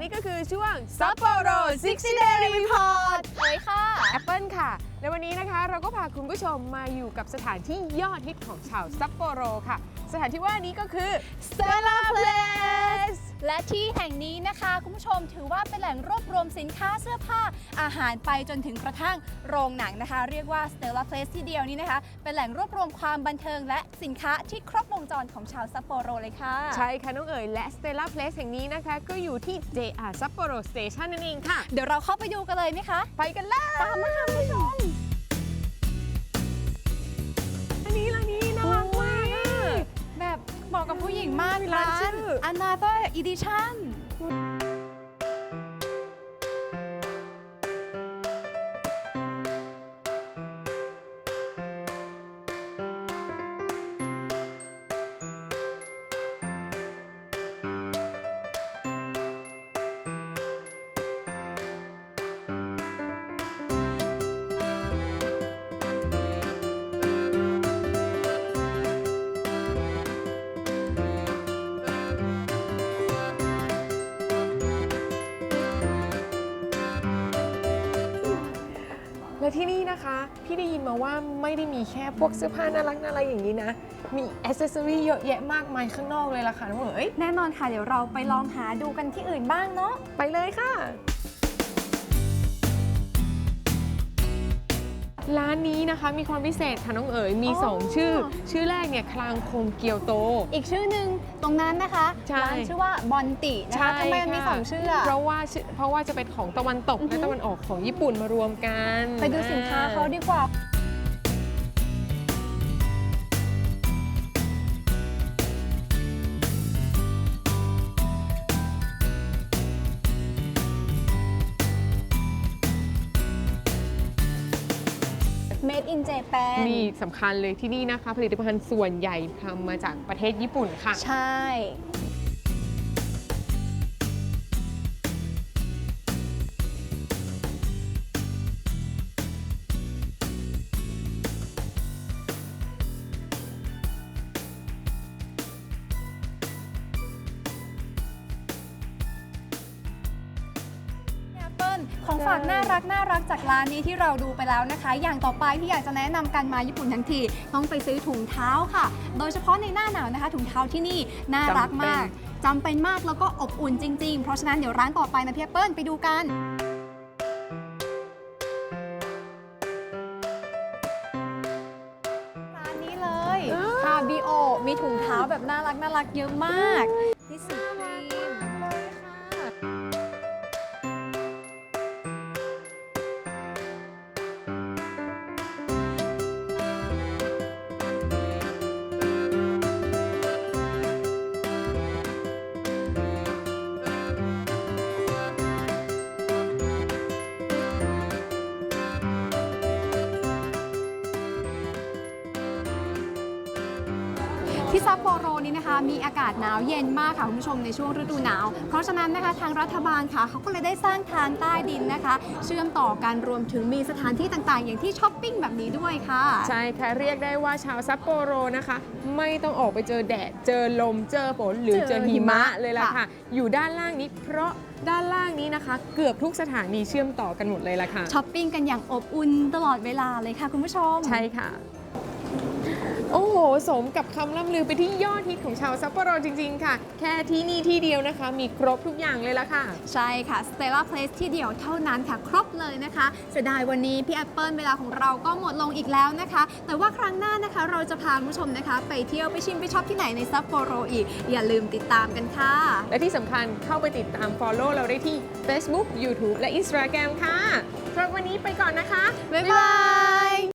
นี่ก็คือช่วง Sapporo 60 Day Report เลยค่ะ แอปเปิลค่ะ และวันนี้นะคะเราก็พาคุณผู้ชมมาอยู่กับสถานที่ยอดฮิตของชาวซัปโปโรค่ะ สถานที่ว่านี้ก็คือ Stella Place และที่แห่งนี้นะคะ คุณผู้ชมถือว่าเป็นแหล่งรวบรวมสินค้าเสื้อผ้าอาหารไปจนถึงกระทั่งโรงหนังนะคะ เรียกว่า Stella Place ที่เดียวนี้นะคะ เป็นแหล่งรวบรวมความบันเทิงและสินค้าที่ครบวงจรของชาวซัปโปโรเลยค่ะ ใช่ค่ะน้องเอ๋ยและ Stella Place แห่งนี้นะคะ ก็อยู่ที่ JR Sapporo Station นั่นเองค่ะ เดี๋ยวเราเข้าไปดูกันเลยไหมคะ ไปกันเลยตามมาค่ะคุณผู้ชม ผู้หญิงมากร้านร้านชื่อ Another Edition และที่นี่นะคะพี่ได้ยินมาว่าไม่ได้มีแค่พวกเสื้อผ้าน่ารักน่ารักอย่างนี้นะ มีอ c เซสซอรี่เยอะแยะมากมายข้างนอกเลยล่ะค่ะน้องเอ๋ยแน่นอนค่ะ เดี๋ยวเราไปลองหาดูกันที่อื่นบ้างเนาะ ไปเลยค่ะ ร้านนี้นะคะมีความพิเศษค่ะน้องเอ๋ยมี อ๋อ 2 ชื่อ ชื่อแรกเนี่ยคลางคงเกียวโต อีกชื่อหนึ่งตรงนั้นนะคะใช่ ร้านชื่อว่าบอนตินะคะทำไมมันมีค่ะสองชื่ออะ เพราะว่าชื่อเพราะว่าจะเป็นของตะวันตกอือฮึ และตะวันออกของญี่ปุ่นมารวมกันไปดูสินค้าเขาดีกว่า Made in Japan นี่สำคัญเลยที่นี่นะคะ ผลิตภัณฑ์ส่วนใหญ่ทำมาจากประเทศญี่ปุ่นค่ะ ใช่ ของฝากน่ารักน่ารักจากร้านนี้ที่เราดูไปแล้วนะคะ อย่างต่อไปที่อยากจะแนะนำกันมาญี่ปุ่นทั้งทีต้องไปซื้อถุงเท้าค่ะ โดยเฉพาะในหน้าหนาวนะคะ ถุงเท้าที่นี่น่ารักมากจำเป็นมากแล้วก็อบอุ่นจริงๆ เพราะฉะนั้นเดี๋ยวร้านต่อไปนะพี่แอปเปิ้ลไปดูกัน ร้านนี้เลยอ้าวคาบิโอ มีถุงเท้าแบบน่ารักน่ารักเยอะมาก ที่ซัปโปโรนี้นะคะมีอากาศหนาวเย็นมากค่ะคุณผู้ชมในช่วงฤดูหนาว เพราะฉะนั้นนะคะทางรัฐบาลค่ะเขาก็เลยได้สร้างทางใต้ดินนะคะ เชื่อมต่อกันรวมถึงมีสถานที่ต่างๆ อย่างที่ช้อปปิ้งแบบนี้ด้วยค่ะ ใช่ค่ะเรียกได้ว่าชาวซัปโปโรนะคะ ไม่ต้องออกไปเจอแดด เจอลมเจอฝนหรือเจอเจอหิมะเลยล่ะค่ะค่ะ อยู่ด้านล่างนี้เพราะด้านล่างนี้นะคะ เกือบทุกสถานีเชื่อมต่อกันหมดเลยล่ะค่ะช้อปปิ้งกันอย่างอบอุ่นตลอดเวลาเลยค่ะคุณผู้ชม ใช่ค่ะ โอ้โห สมกับคำล่ำลือไปที่ยอดฮิตของชาวซัปโปโรจริง ๆ ค่ะ แค่ที่นี่ที่เดียวนะคะ มีครบทุกอย่างเลยละค่ะ ใช่ค่ะ Stella Place ที่เดียวเท่านั้นค่ะ ครบเลยนะคะเสียดายวันนี้พี่แอปเปิลเวลาของเราก็หมดลงอีกแล้วนะคะ แต่ว่าครั้งหน้านะคะ เราจะพาคุณผู้ชมนะคะ ไปเที่ยวไปชิมไปช็อปที่ไหนในซัปโปโรอีก อย่าลืมติดตามกันค่ะ และที่สำคัญเข้าไปติดตาม Follow เราได้ที่ Facebook YouTube และ Instagram ค่ะสำหรับวันนี้ไปก่อนนะคะบ๊ายบาย